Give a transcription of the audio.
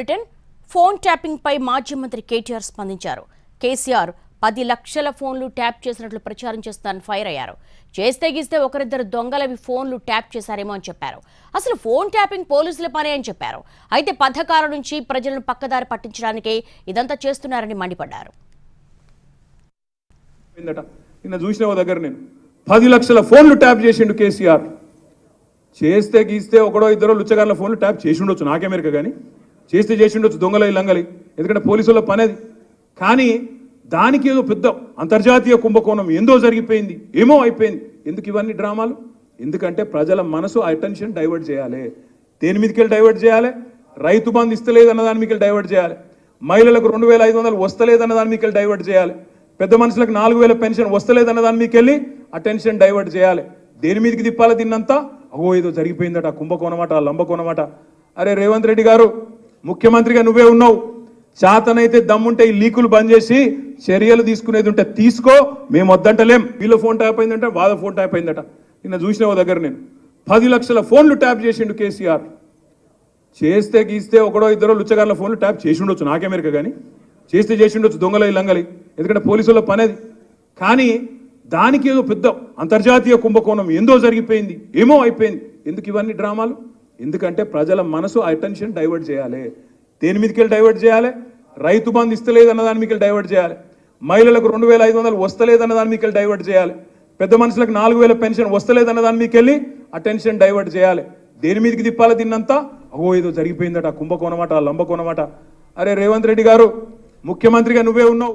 Britain phone tapping పై మాజీ మంత్రి కేటీఆర్ స్పందించారు. కేసీఆర్ పది లక్షల ఫోన్లు ట్యాప్ చేసినట్లు ప్రచారం చేస్తానని ఫైర్ అయ్యారు. చేస్తే గీస్తే ఒకరిద్దరు దొంగలవి ఫోన్లు ట్యాప్ చేశారేమో అని చెప్పారు. అసలు ఫోన్ ట్యాపింగ్ పోలీసుల పనే అని చెప్పారు. అయితే పథకాల నుంచి ప్రజలను పక్కదారి పట్టించడానికే ఇదంతా చేస్తున్నారని మండిపడ్డారు. నిన్న చూసిన దగ్గర నేను. పది లక్షల ఫోన్లు ట్యాప్ చేసిండు కేసీఆర్. చేస్తే గీస్తే ఒకడో ఇద్దరు లుచ్చగారుల ఫోన్లు ట్యాప్ చేసి ఉండొచ్చు మేరకు కానీ. చేస్తే చేసి ఉండొచ్చు దొంగలై లంగలి ఎందుకంటే పోలీసుల పనేది. కానీ దానికి ఏదో పెద్ద అంతర్జాతీయ కుంభకోణం ఏందో జరిగిపోయింది. ఏమో అయిపోయింది. ఎందుకు ఇవన్నీ డ్రామాలు? ఎందుకంటే ప్రజల మనసు అటెన్షన్ డైవర్ట్ చేయాలి. దేని మీదకి డైవర్ట్ చేయాలి? రైతు బంధు ఇస్తలేదన్న దాని మీకు డైవర్ట్ చేయాలి. మహిళలకు రెండు వేల ఐదు వందలు వస్తలేదన్న దాని మీకు డైవర్ట్ చేయాలి. పెద్ద మనుషులకు నాలుగు వేల పెన్షన్ వస్తలేదన్న దాని మీకు వెళ్ళి అటెన్షన్ డైవర్ట్ చేయాలి. దేని మీదకి తిప్పాలి దీన్నంతా? అగో ఏదో జరిగిపోయిందట. కుంభకోణమట లంబకోణమట అరే రేవంత్ రెడ్డి గారు ముఖ్యమంత్రిగా నువ్వే ఉన్నావు. చేతనైతే దమ్ముంటే ఈ లీకులు బంద్ చేసి చర్యలు తీసుకునేది ఉంటే తీసుకో మేము వద్దంటలేం. వీళ్ళ ఫోన్ ట్యాప్ అయిందంట వాళ్ళ ఫోన్ ట్యాప్ అయిందట. నిన్న చూసిన దగ్గర నేను. పది లక్షల ఫోన్లు ట్యాప్ చేసిండు కేసీఆర్. చేస్తే గీస్తే ఒకడో ఇద్దరో లుచ్చగారుల ఫోన్లు ట్యాప్ చేసి ఉండొచ్చు నాకెమెరిక కానీ చేస్తే చేసి ఉండొచ్చు దొంగలై లంగలి ఎందుకంటే పోలీసుల పనేది. కానీ దానికి ఏదో పెద్ద అంతర్జాతీయ కుంభకోణం. ఏందో జరిగిపోయింది. ఏమో అయిపోయింది. ఎందుకు ఇవన్నీ డ్రామాలు? ఎందుకంటే ప్రజల మనసు అటెన్షన్ డైవర్ట్ చేయాలి. దేని మీదకి డైవర్ట్ చేయాలి? రైతు బంధు ఇస్తలేదన్న దాని మీకు డైవర్ట్ చేయాలి. మహిళలకు రెండు వేల ఐదు వందలు వస్తలేదన్న దాని మీకు డైవర్ట్ చేయాలి. పెద్ద మనుషులకు నాలుగు వేల పెన్షన్ వస్తలేదన్న దాని మీకు వెళ్ళి అటెన్షన్ డైవర్ట్ చేయాలి. దేని మీదకి తిప్పాలి దీన్నంతా? అగో ఏదో జరిగిపోయిందట ఆ కుంభకోణమట లంబకోణమట అరే రేవంత్ రెడ్డి గారు ముఖ్యమంత్రిగా నువ్వే ఉన్నావు.